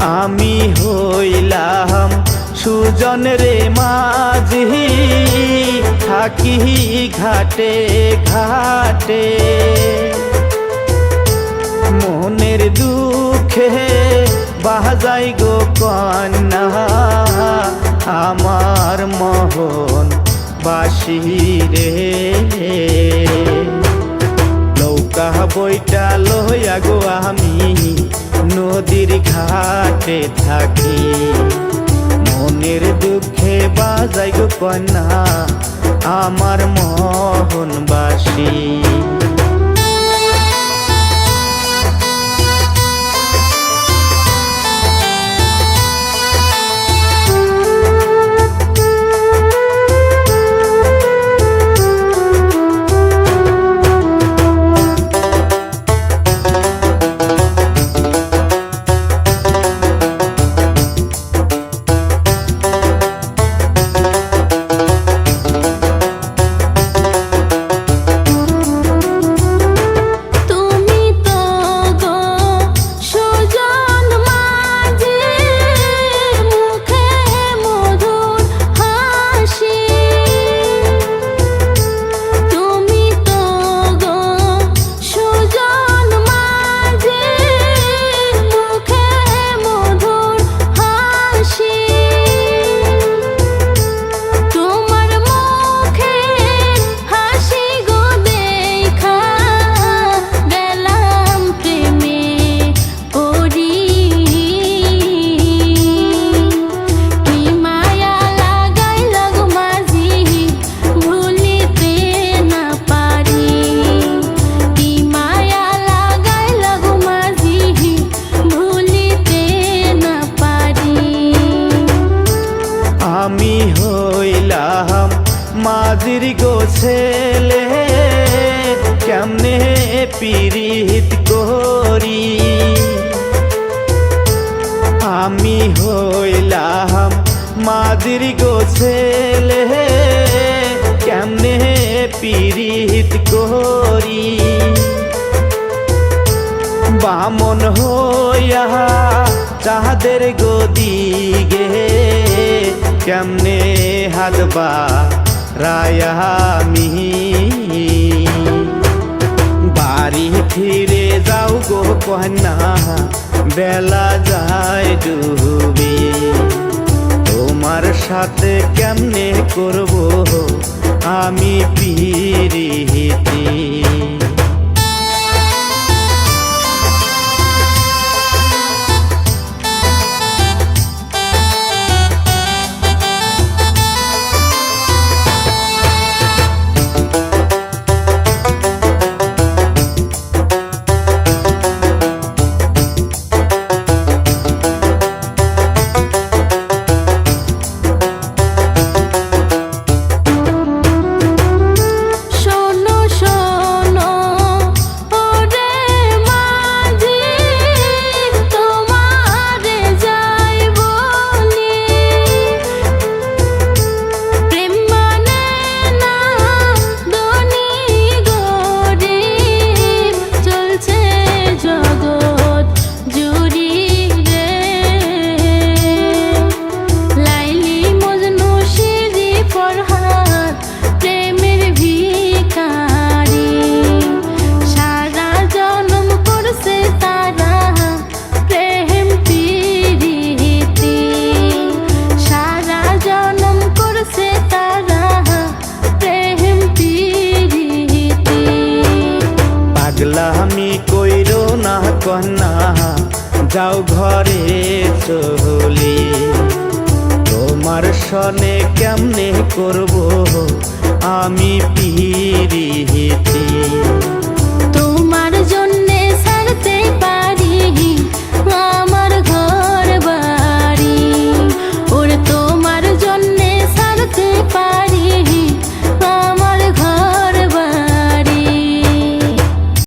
আমি হইলাম সুজন রে মাঝি, থাকি ঘাটে ঘাটে। মনের দুঃখে বাহাজাই গো কন্যা, আমার মহন বাসি রে। নৌকা বইটা লইয়া গো আমি নদীর ঘাটে থাকি। মনের দুঃখে বাজাই গো কন্যা আমার মোহন পীড়িত করি। আমি হইলাম মাঝির গো ছেলে, কেমনে পীড়িত করি? বামন হইয়া তাহাদের গদিগে, কেমনে হাতবা রায়ামি বাড়ি ফিরে যাও গো কন্যা। বেলা যায় ডুবে। তোমার সাথে কেমনে করব? আমি পিরিতি কন্যা যাও ঘরে চলি। তোমার সনে কেমনে করব? আমি পিরিতি তোমার জন্যে সারতে পারি